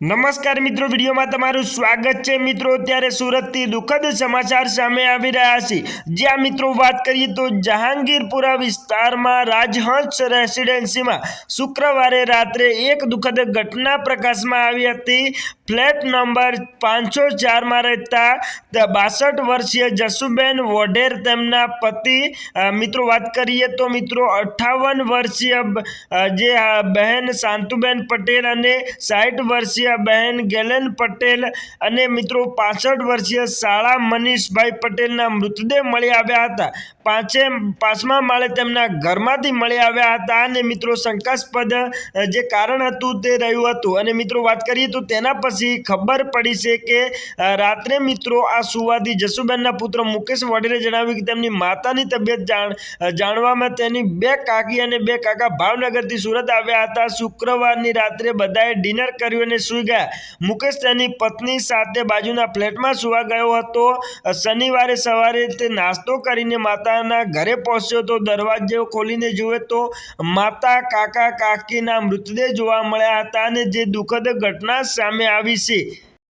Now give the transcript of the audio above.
નમસ્કાર મિત્રો, વિડીયોમાં તમારું સ્વાગત છે. મિત્રો, અત્યારે સુરતથી દુઃખદ સમાચાર સામે આવી રહ્યા છે. જ્યાં મિત્રો વાત કરીએ તો જહાંગીરપુરા વિસ્તારમાં રાજહંસ રેસિડેન્સીમાં શુક્રવારે રાત્રે એક દુઃખદ ઘટના પ્રકાશમાં આવી હતી. ફ્લેટ નંબર પાંચસો ચારમાં રહેતા બાસઠ વર્ષીય જસુબેન વોઢેર તેમના પતિ મિત્રો વાત કરીએ તો મિત્રો અઠ્ઠાવન વર્ષીય જે બહેન શાંતુબેન પટેલ અને સાઠ વર્ષીય બહેન ગેલેન પટેલ અને મિત્રો પાસઠ વર્ષીય શાળા મનીષભાઈ પટેલના મૃતદેહ મળી આવ્યા હતા. પાંચે પાંચમા માળે તેમના ઘરમાંથી મળી આવ્યા હતા અને મિત્રો શંકાસ્પદ જે કારણ હતું તે રહ્યું હતું. અને મિત્રો વાત કરીએ તો તેના પછી ખબર પડી છે કે રાત્રે મિત્રો આ સુવાદી જસુબેનના પુત્ર મુકેશ વડેરે જણાવ્યું કે તેમની માતાની તબિયત જાણ જાણવામાં તેની બે કાકી અને બે કાકા ભાવનગરથી સુરત આવ્યા હતા. શુક્રવારની રાત્રે બધાએ ડિનર કર્યું અને સૂઈ ગયા. મુકેશ તેની પત્ની સાથે બાજુના ફ્લેટમાં સુવા ગયો હતો. શનિવારે સવારે તે નાસ્તો કરીને માતાના ઘરે પહોંચ્યો તો દરવાજો ખોલીને જુએ તો માતા, કાકા, કાકીના મૃતદેહ જોવા મળ્યા હતા અને જે દુઃખદ ઘટના સામે આવી છે.